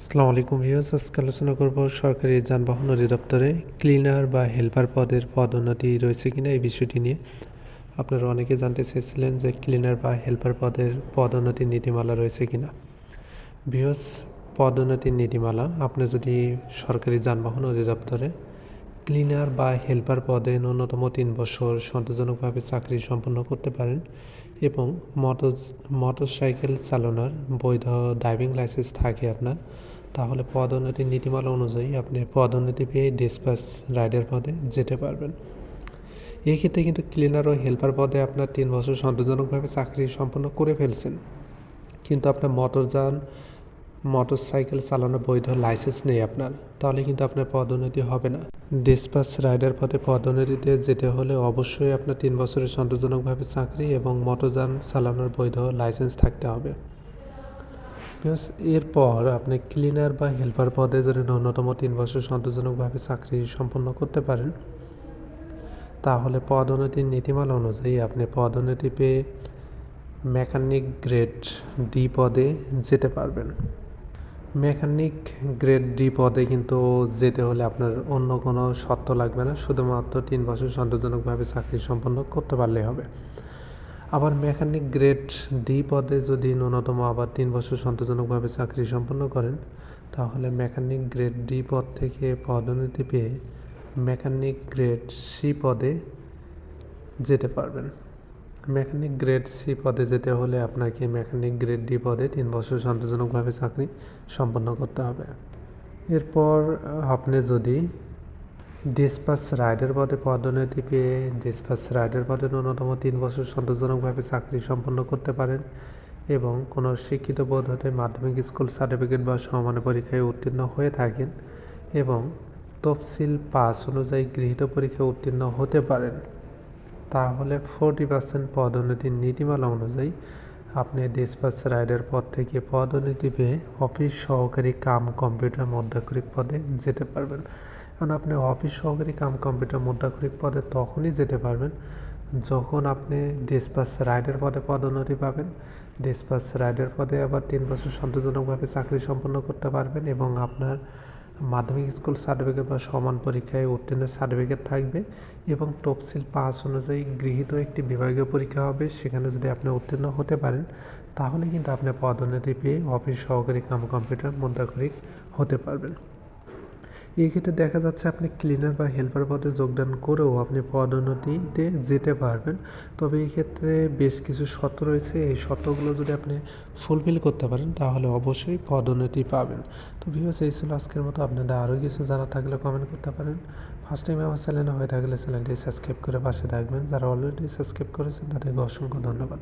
আসসালামু আলাইকুম ভিউয়ার্স, আজকে আলোচনা করব সরকারি যানবাহন অধিদপ্তরে ক্লিনার বা হেল্পার পদের পদোন্নতি রয়েছে কিনা এই বিষয়টি নিয়ে। আপনারা অনেকে জানতে চেয়েছিলেন যে ক্লিনার বা হেল্পার পদের পদোন্নতি নীতিমালা রয়েছে কিনা। ভিউয়ার্স পদোন্নতির নীতিমালা, আপনি যদি সরকারি যানবাহন অধিদপ্তরে ক্লিনার বা হেল্পার পদে ন্যূনতম তিন বছর সন্তোষজনকভাবে চাকরি সম্পন্ন করতে পারেন এবং মোটর, মোটরসাইকেল চালানোর বৈধ ড্রাইভিং লাইসেন্স থাকে আপনার। তাহলে পদোন্নতির নীতিমালা অনুযায়ী আপনি পদোন্নতি পেয়ে ডিসপাস রাইডার পদে যেতে পারবেন। এই ক্ষেত্রে কিন্তু ক্লিনার ও হেল্পার পদে আপনার তিন বছর সন্তোষজনকভাবে চাকরি সম্পন্ন করে ফেলছেন। কিন্তু আপনার মোটরযান মোটর সাইকেল চালানোর বৈধ লাইসেন্স নেই আপনার, তাহলে কিন্তু আপনার পদোন্নতি হবে না। ডিসপাস রাইডার পদে পদোন্নতিতে যেতে হলে অবশ্যই আপনার তিন বছরের সন্তোষজনকভাবে চাকরি এবং মোটরযান চালানোর বৈধ লাইসেন্স থাকতে হবে। প্লাস এরপর আপনি ক্লিনার বা হেল্পার পদে যদি ন্যূনতম তিন বছর সন্তোষজনকভাবে চাকরি সম্পন্ন করতে পারেন, তাহলে পদোন্নতির নীতিমালা অনুযায়ী আপনি পদোন্নতি পেয়ে মেকানিক গ্রেড ডি পদে যেতে পারবেন। মেকানিক গ্রেড ডি পদে কিন্তু যেতে হলে আপনার অন্য কোনো শর্ত লাগবে না। শুধুমাত্র তিন বছর সন্তোষজনকভাবে চাকরি সম্পন্ন করতে পারলেই হবে। আবার মেকানিক গ্রেড ডি পদে যদি ন্যূনতম আবার তিন বছর সন্তোষজনকভাবে চাকরি সম্পন্ন করেন, তাহলে মেকানিক গ্রেড ডি পদ থেকে পদোন্নতি পেয়ে মেকানিক গ্রেড সি পদে যেতে পারবেন। মেকানিক গ্রেড সি পদে যেতে হলে আপনাকে মেকানিক গ্রেড ডি পদে তিন বছর সন্তোষজনকভাবে চাকরি সম্পন্ন করতে হবে। এরপর আপনি যদি ডিসপাস রাইডার পদে পদোন্নতি পেয়ে ডিসপাস রাইডার পদে ন্যূনতম তিন বছর সন্তোষজনকভাবে চাকরি সম্পন্ন করতে পারেন এবং কোনো শিক্ষিত বোধ হতে মাধ্যমিক স্কুল সার্টিফিকেট বা সমানের পরীক্ষায় উত্তীর্ণ হয়ে থাকেন এবং তফসিল পাস অনুযায়ী গৃহীত পরীক্ষায় উত্তীর্ণ হতে পারেন। তাহলে ফোরটি পার্সেন্ট পদোন্নতির নীতিমালা অনুযায়ী আপনি ডিসপাস রাইডের পদ থেকে পদোন্নতি পেয়ে অফিস সহকারী কাম কম্পিউটার মধ্যাক্ষরিক পদে যেতে পারবেন। কারণ আপনি অফিস সহকারী কাম কম্পিউটার মধ্যাক্ষরিক পদে তখনই যেতে পারবেন যখন আপনি ডিসপাস রাইডার পদে পদোন্নতি পাবেন। ডিসপাস রাইডের পদে আবার তিন বছর সন্তোষজনকভাবে চাকরি সম্পন্ন করতে পারবেন এবং আপনার মাধ্যমিক স্কুল সার্টিফিকেট বা সমান পরীক্ষায় উত্তীর্ণ সার্টিফিকেট থাকবে এবং তফসিল পাস অনুযায়ী গৃহীত একটি বিভাগীয় পরীক্ষা হবে। সেখানে যদি আপনি উত্তীর্ণ হতে পারেন, তাহলে কিন্তু আপনি পদোন্নতি পেয়ে অফিস সহকারী কাম কম্পিউটার মুদ্রাক্ষরিক হতে পারবেন। এই ক্ষেত্রে দেখা যাচ্ছে আপনি ক্লিনার বা হেল্পার পদে যোগদান করেও আপনি পদোন্নতিতে যেতে পারবেন। তবে এই ক্ষেত্রে বেশ কিছু শর্ত রয়েছে। এই শর্তগুলো যদি আপনি ফুলফিল করতে পারেন, তাহলে অবশ্যই পদোন্নতি পাবেন। তো ভিউস এই ছিল আজকের মতো। আপনাদের আরও কিছু জানা থাকলে কমেন্ট করতে পারেন। ফার্স্ট টাইম আমার চ্যানেলে হয়ে থাকলে চ্যানেলটি সাবস্ক্রাইব করে পাশে থাকবেন। যারা অলরেডি সাবস্ক্রাইব করেছেন, তাদেরকে অসংখ্য ধন্যবাদ।